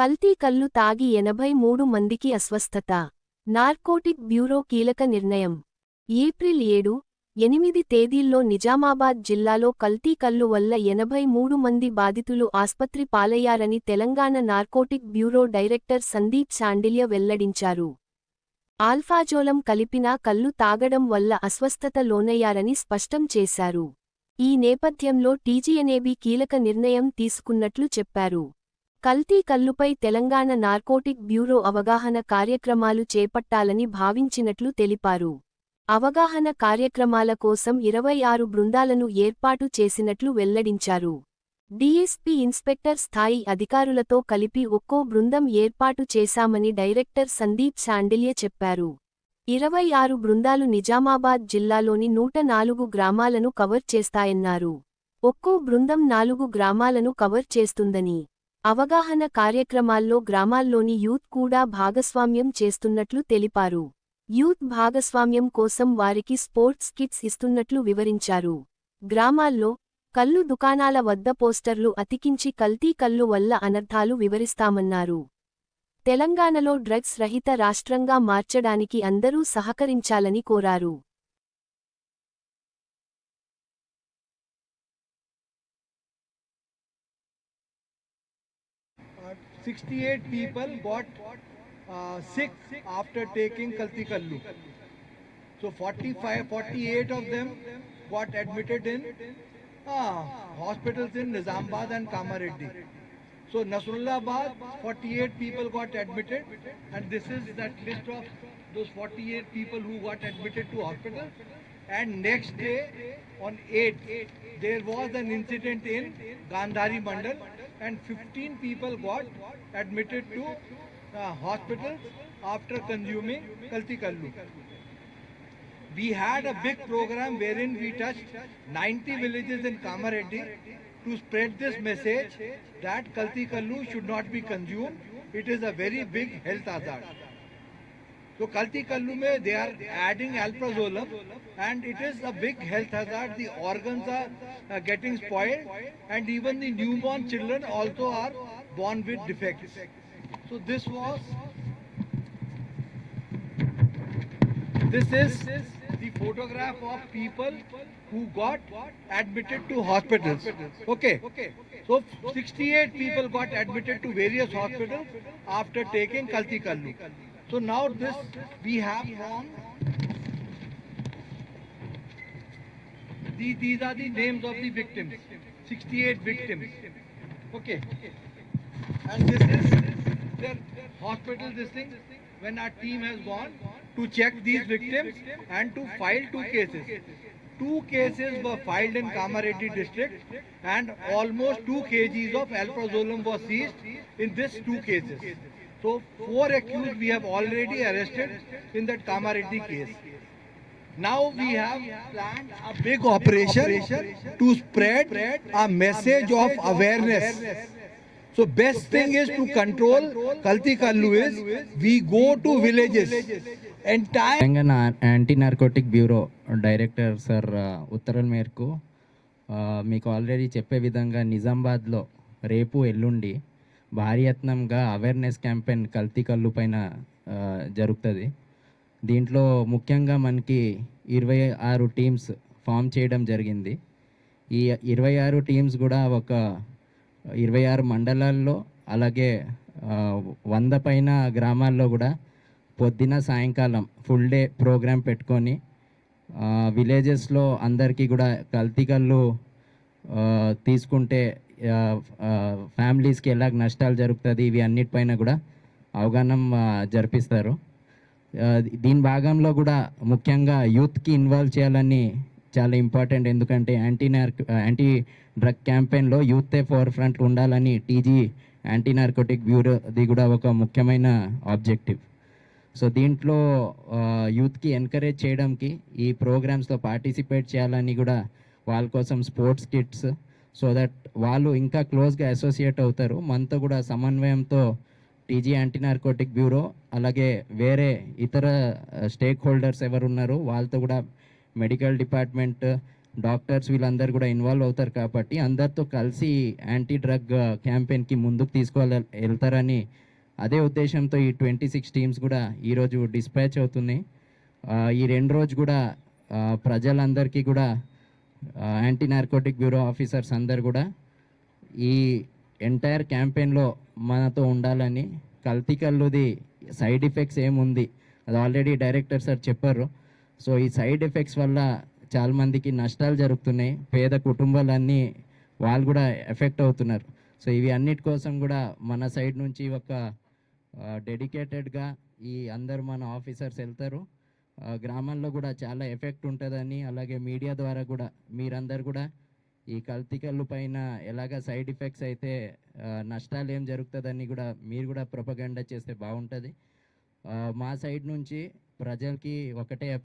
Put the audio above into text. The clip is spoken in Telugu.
కల్తీ కల్లు తాగి ఎనభై మూడు మందికి అస్వస్థత. నార్కోటిక్ బ్యూరో కీలక నిర్ణయం. ఏప్రిల్ ఏడు ఎనిమిది తేదీల్లో నిజామాబాద్ జిల్లాలో కల్తీ కల్లు వల్ల ఎనభై మూడు మంది బాధితులు ఆస్పత్రి పాలయ్యారని Telangana narcotic bureau director Sandeep Sandilya వెల్లడించారు. ఆల్ఫాజోలం కలిపిన కల్లు తాగడం వల్ల అస్వస్థత లోనయ్యారని స్పష్టం చేశారు. ఈ నేపథ్యంలో టీజీఎనేబీ కీలక నిర్ణయం తీసుకున్నట్లు చెప్పారు. కల్తీ కల్లుపై తెలంగాణ నార్కోటిక్ బ్యూరో అవగాహన కార్యక్రమాలు చేపట్టాలని భావించినట్లు తెలిపారు. అవగాహన కార్యక్రమాల కోసం ఇరవై ఆరు బృందాలను ఏర్పాటు చేసినట్లు వెల్లడించారు. డీఎస్పీ ఇన్స్పెక్టర్ స్థాయి అధికారులతో కలిపి ఒక్కో బృందం ఏర్పాటు చేశామని డైరెక్టర్ సందీప్ శాండిల్య చెప్పారు. ఇరవై ఆరు బృందాలు నిజామాబాద్ జిల్లాలోని నూట నాలుగు గ్రామాలను కవర్ చేస్తాయన్నారు. ఒక్కో బృందం నాలుగు గ్రామాలను కవర్ చేస్తుందని అవగాహన కార్యక్రమాల్లో గ్రామాల్లోని యూత్ కూడా భాగస్వామ్యం చేస్తున్నట్లు తెలిపారు. యూత్ భాగస్వామ్యం కోసం వారికి స్పోర్ట్స్ కిట్స్ ఇస్తున్నట్లు వివరించారు. గ్రామాల్లో కల్లు దుకాణాల వద్ద పోస్టర్లు అతికించి కల్తీ కల్లు వల్ల అనర్థాలు వివరిస్తామన్నారు. తెలంగాణలో డ్రగ్స్ రహిత రాష్ట్రంగా మార్చడానికి అందరూ సహకరించాలని కోరారు. 68 people got uh, sick after taking Kalti Kallu. So 45, 48 of them got admitted in uh, hospitals in Nizamabad and Kamareddy. So Nasrullabad, 48 people got admitted and this is that list of those 48 people who got admitted to hospital. And next day on 8, there was an incident in Gandhari Mandal and 15 people got admitted to uh, hospitals after consuming Kalti Kallu. We had a big program wherein we touched 90 villages in Kamareddy to spread this message that Kalti Kallu should not be consumed. It is a very big health hazard. So Kalti Kallu mein they are adding alprazolam and it is a big health hazard. The organs are uh, getting spoiled and even the newborn children also are born with defects. So this was this is the photograph of people who got admitted to hospitals. Okay. So 68 people got admitted to various hospitals after taking Kalti Kallu. So now this we have from the, these are the names of the victims. 68 victims. Okay. And this is their hospital this thing when our team has gone to check these victims and to file two cases. Two cases were filed in Kamareddy district and almost 2 kgs of alprazolam was seized in these two cases. So four accused we have already arrested in that Kamareddy case. Now we have planned a big operation to spread a message of awareness. So best thing is to control Kalti Kallu is we go to villages. Entire Telangana anti narcotic bureau director sir ఆ, ఉత్తర్వుల మేరకు మీకు ఆల్రెడీ చెప్పే విధంగా నిజామాబాద్లో రేపు ఎల్లుండి భారీ యత్నంగా అవేర్నెస్ క్యాంపెయిన్ కల్తీ కళ్ళు పైన జరుగుతుంది. దీంట్లో ముఖ్యంగా మనకి ఇరవై ఆరు టీమ్స్ ఫామ్ చేయడం జరిగింది. ఈ ఇరవై ఆరు టీమ్స్ కూడా ఒక ఇరవై ఆరు మండలాల్లో అలాగే వంద పైన గ్రామాల్లో కూడా పొద్దున సాయంకాలం ఫుల్ డే ప్రోగ్రామ్ పెట్టుకొని విలేజెస్లో అందరికీ కూడా కల్తీ కళ్ళు తీసుకుంటే ఫ్యామిలీస్కి ఎలా నష్టాలు జరుగుతుంది ఇవి అన్నిటిపైన కూడా అవగాహన జరిపిస్తారు. దీని భాగంలో కూడా ముఖ్యంగా యూత్కి ఇన్వాల్వ్ చేయాలని చాలా ఇంపార్టెంట్. ఎందుకంటే యాంటీ నార్క్ యాంటీ డ్రగ్ క్యాంపెయిన్లో యూతే ఫోర్ ఫ్రంట్ ఉండాలని టీజీ యాంటీ నార్కోటిక్ బ్యూరోది కూడా ఒక ముఖ్యమైన ఆబ్జెక్టివ్. సో దీంట్లో యూత్కి ఎంకరేజ్ చేయడానికి ఈ ప్రోగ్రామ్స్లో పార్టిసిపేట్ చేయాలని కూడా వాళ్ళ కోసం స్పోర్ట్స్ కిట్స్ సో దట్ వాళ్ళు ఇంకా క్లోజ్గా అసోసియేట్ అవుతారు. మనతో కూడా సమన్వయంతో టీజీ యాంటీ నార్కోటిక్ బ్యూరో అలాగే వేరే ఇతర స్టేక్ హోల్డర్స్ ఎవరు ఉన్నారో వాళ్ళతో కూడా మెడికల్ డిపార్ట్మెంట్ డాక్టర్స్ వీళ్ళందరూ కూడా ఇన్వాల్వ్ అవుతారు కాబట్టి అందరితో కలిసి యాంటీ డ్రగ్ క్యాంపెయిన్కి ముందుకు తీసుకోవాలి వెళ్తారని అదే ఉద్దేశంతో ఈ ట్వంటీ సిక్స్ టీమ్స్ కూడా ఈరోజు డిస్పాచ్ అవుతున్నాయి. ఈ రెండు రోజు కూడా ప్రజలందరికీ కూడా యాంటీ నార్కోటిక్ బ్యూరో ఆఫీసర్స్ అందరు కూడా ఈ ఎంటైర్ క్యాంపెయిన్లో మనతో ఉండాలని కల్తీ కల్లుది సైడ్ ఎఫెక్ట్స్ ఏముంది? అది ఆల్రెడీ డైరెక్టర్ సార్ చెప్పారు. సో ఈ సైడ్ ఎఫెక్ట్స్ వల్ల చాలామందికి నష్టాలు జరుగుతున్నాయి. పేద కుటుంబాలన్నీ వాళ్ళు కూడా ఎఫెక్ట్ అవుతున్నారు. సో ఇవి అన్నిటి కోసం కూడా మన సైడ్ నుంచి ఒక డెడికేటెడ్గా ఈ అందరు మన ఆఫీసర్స్ వెళ్తారు. గ్రామాల్లో కూడా చాలా ఎఫెక్ట్ ఉంటుందని అలాగే మీడియా ద్వారా కూడా మీరందరు కూడా ఈ కల్తికల్లు పైన ఎలాగ సైడ్ ఎఫెక్ట్స్ అయితే నష్టాలు ఏం జరుగుతుందని కూడా మీరు కూడా ప్రొపగండా చేస్తే బాగుంటుంది. మా సైడ్ నుంచి ప్రజలకి ఒకటే